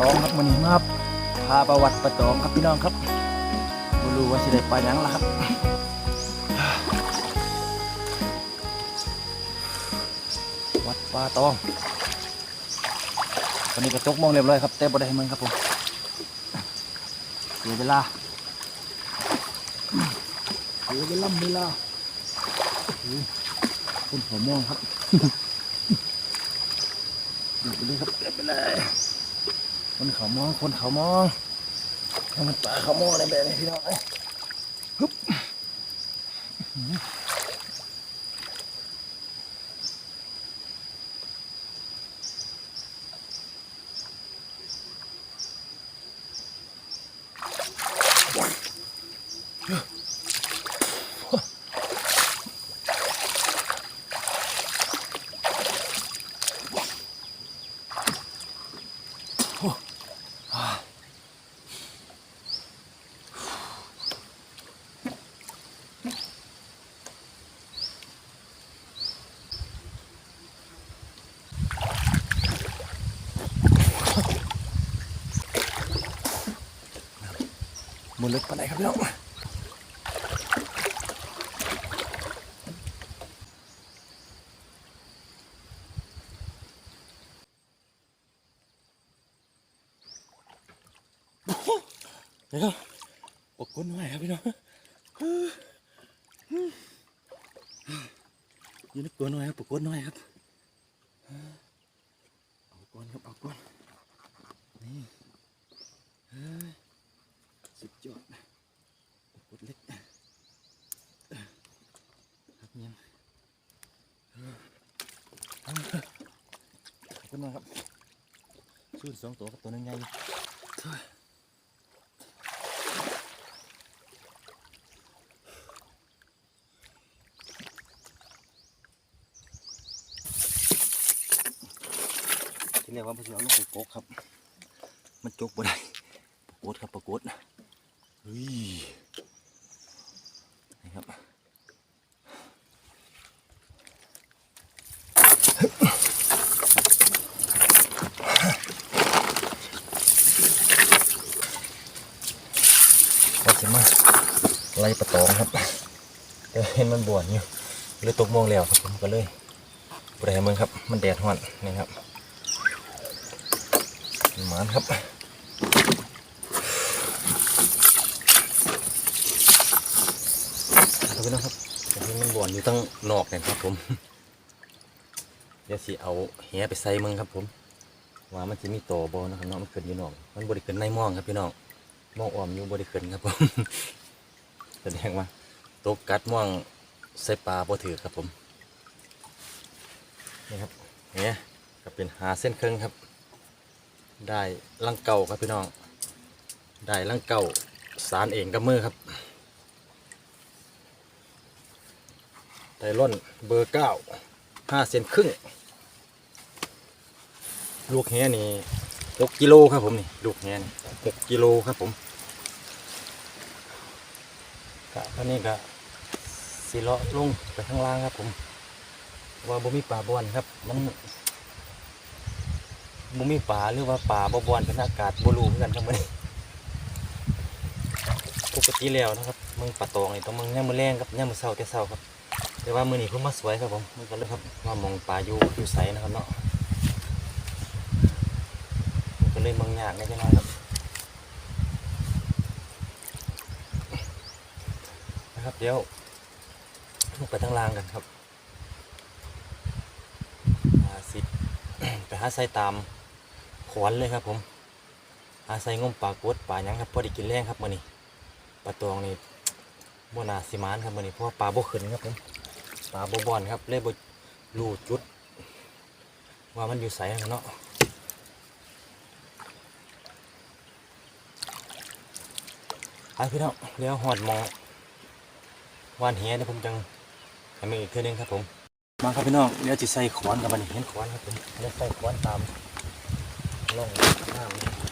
ตองครับมันนี้มาพาประวัติปะตองครับพี่น้องครับไม่รู้ว่าสิได้ไปยังล่ะครับวัดป่าตองตอนนี้กระจกมองเรียบร้อยครับแต่บ่ได้ให้มันครับผมเสียเวลาเสียเวลาเวลาโอ้โหคนหัวม่วงครับเดี๋ยวไปเลยครับเดี๋ยวไปเลย คนเขามองคนเขามองให้มันปลาเขามองอะไรแบบนี้พี่น้องเอ้ยฮึบ ล็กปานไหนครับพี่น้องเดี๋ยวปกก้นหน่อยครับพี่น้องยืนก้นหน่อยครับปกก้นหน่อยครับเอาก้อนครับเอาก้อนนี่เฮ้ย สุดยอดกดเล็กครับยังขอบคุณมากครับชื่นสองตัวกับตัวนึงใหญ่ที่เรียกว่าพี่น้องลูกปกครับ มันจกบ่ได้ปกครับปรากฏ เฮ้ยนี่ครับเราจะมาไล่ปลาตองครับแต่เห็นมันบวนอยู่เลยตกโมงแล้วครับผมก็เลยบริหารมึงครับ มันแดดห่อนนี่ครับหมานครับ ครับพี่น้องครับอันนี้มันบ่อนอยู่ตั้งนอกเนี่ยครับผมเดี๋ยวสิเอาแหไปใส่มึงครับ ผมว่ามันจะมีโตบอนะครับเนาะมันเกินอยู่นอกมันบริเกินในหมองครับพี่น้องหมองอ้อมอยู่บริเกินครับผมแสดงว่าตกกัดม่องใส่ปลาบ่ถือครับผมนี่ครับเนี่ยก็เป็นหาเส้นเครื่องครับ ได้ลังเก่าครับพี่น้อง ได้ลังเก่าสารเองกับมือครับ ไดร่อนเบอร์เก้าห้าเซนครึ่ง ลูกแหนี่หกกิโลครับผมนี่ลูกแหนี่หกกิโลครับผมกะท่านี้ก็สีเลาะลงไปข้างล่างครับผมว่าบ่มีป่าบอนครับ มันบ่มีป่าหรือว่าป่าบ่บอนเป็นอากาศบ่รู้เหมือนกันทั้งหมดปกติแล้วนะครับมึงป่าตองนี่ต้องมึงย่ามือแรงครับย่ามือเช้าแต่เช้าครับ แต่ว่ามือนี้เพิ่มาสวยครับผมมันก็เลยครับว่ามองปลาอยู่อยู่ใสนะครับเนาะมันก็เลยมองยากได้จังไงครับนะครับเดี๋ยวลงไปทางล่างกันครับหาสิไปหาใส่ตามขวนเลยครับผมหาใส่งมปลากดปลาหยังครับพอด้กินแรงครับมือนี้ปลาตองนี่บ่นาสิมานครับมือนี้เพราะว่าปลาบ่ขึ้นครับผม ปลาบบอนครับเลยบรูจุด ว่ามันอยู่ใสเนาะไปพี่น้องเลี้ยวหอดมองวานเฮียเดี๋ยวผมจังให้มันอีกเทื่อนึงครับผมมาครับพี่น้องเดี๋ยวจะใส่ขวานกับมันเห็นขวานครับผมเดี๋ยวใส่ขวานตามล่องน้ำ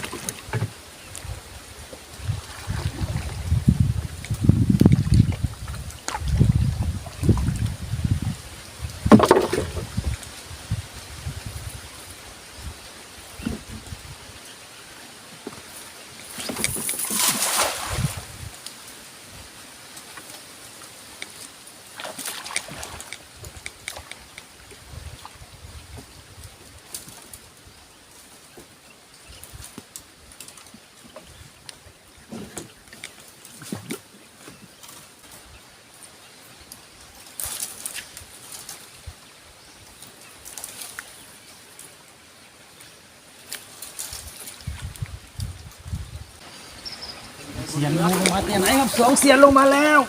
สียนลงมาแต่ไหนครับสองเสียนลงมาแล้ว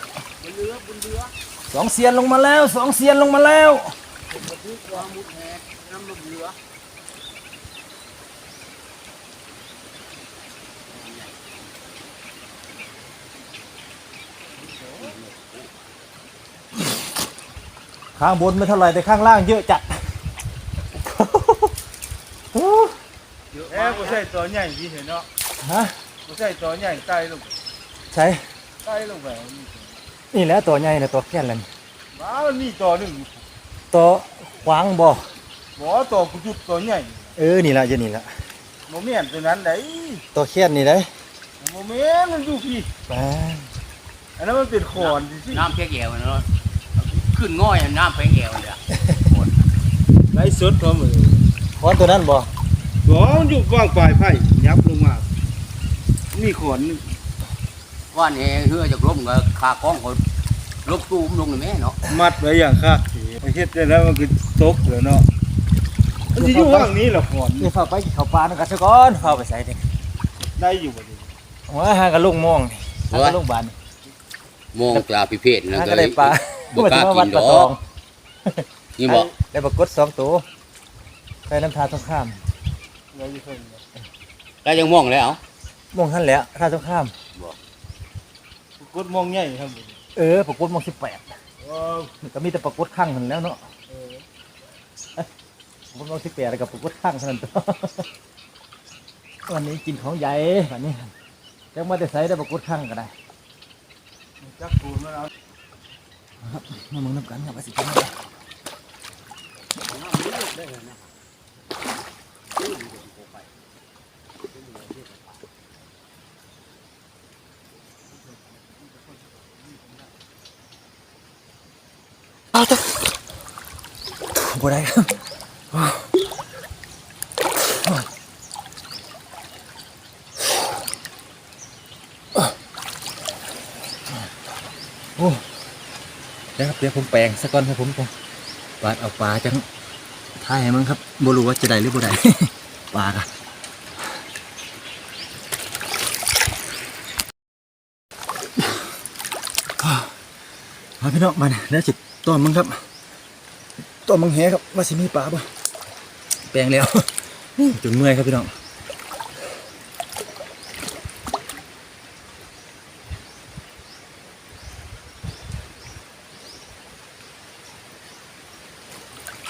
สองเสียนลงมาแล้วสองเสียนลงมาแล้วข้างบนไม่เท่าไหร่แต่ข้างล่างเยอะจัดเอ๊ะบ่ใช่ตัวใหญ่ที่เห็นเนาะฮะบ่ใช่ตัวใหญ่ใต้ลง ใช่ใต้ลงไปนี่แหละตัวใหญ่นะตัวแค่นเลยว้ามันมีตัวหนึงตัวขวางบ่บ่ตัวกุจุดตัวใหญ่เออนี่ละจะนี่ละบ่แม่นตัวนั้นได้ตัวแค่นนี่ได้บ่แม่นมันอยู่พี่ไปอันนั้นมันเป็นขอนสิน้ำเพียงเอวเนาะขึ้นง่อยน้ำเพียงเอวเลยอะไล่สดพร้อมเลยขอนตัวนั้นบ่ตัวมันอยู่วางปลายไผ่ยับลงมามีขอนหนึ่ง ว่านี่เฮือจะล้มกับขากล้องเขาลบตูมลงเลยแม่เนาะมัดไว้อย่างคักไอ้เฮ็ดได้แล้วมันก็ตกแล้วเนาะมันสิอยู่ว่างนี้ล่ะขอนนี่ฝากไปกินข้าวปลานั่นกันซะก่อนฝากไปใส่ดิได้อยู่บ่ดิว่าหากับลุงมองนี่หากับลุงบานมองปลาพิเพศนะหาก็ก็เลได้ยปลาบ่กล้ามาวัดกินปลาดตออกงนี่บอกได้ปลากดสองตัวใส่น้ำทาตรงข้ามได้อยู่เพิ่นได้ยังมองแล้วมองท่านแหล้วท่าตรงข้าม กดมองใหญ่ครับเออปลากดมองสิบแปดว้าวก็มีแต่ปลากดข้างหันแหล้วเนาะเออปลากดมองสิบแปดแล้วกับปลากดข้างเท่านั้นตัววันนี้กินของใหญ่วันนี้ยังไม่ได้ใส่ได้ปลากดข้างก็ได้จักปูนมาเอามามึงน้ำกันครับว่าสิกินอะไร เอาจ้ะบ่ได้ครับโอ้เดี๋ยวครับเดี๋ยวผมแปลงสักก่อนครับผมก่อนปาดเอาปลาจังท่ายให้มั้งครับบ่รู้ว่าจะได้หรือบ่ได้ปลาอะมาพี่น้องมาเนี่ยแล้วจิต อนมึงครับต้อนมึงแหครับว่าสิมีปลาบ่แปลงแล้วจนเมื่อยครับพี่น้อง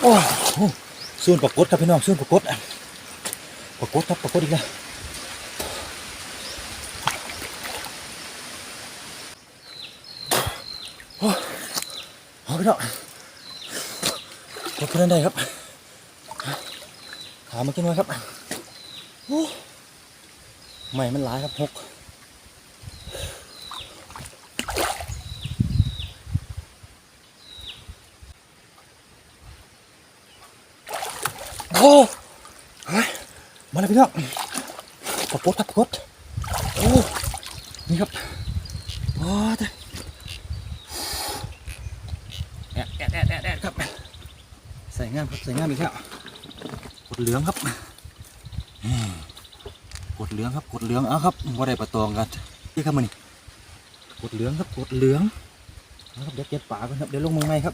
โอ้โหส่วนปลากดครับพี่น้องส่วนปลากดอะปลากดครับปลากดอีกแล้ว เอาพี่น้องปลากดนั่นได้ครับขามากินไว้ครับโอ้ใหม่มันหลายครับหกโอ้ยมาเลยพี่น้องปรากฏครับปรากโอ้นี่ครับโอ้ตายแอะแอะแอะแอะแอะครับ ใส่ งามครับใส่งามอีกแล้วกดเหลืองครับอืมกดเหลืองครับกดเหลืองเอาครับว่าได้ประตองกันนี่ครับมันนี่กดเหลืองครับกดเหลืองเอาครับเดี๋ยวเก็บป่ากันครับเดี๋ยวลงมือใหม่ครับ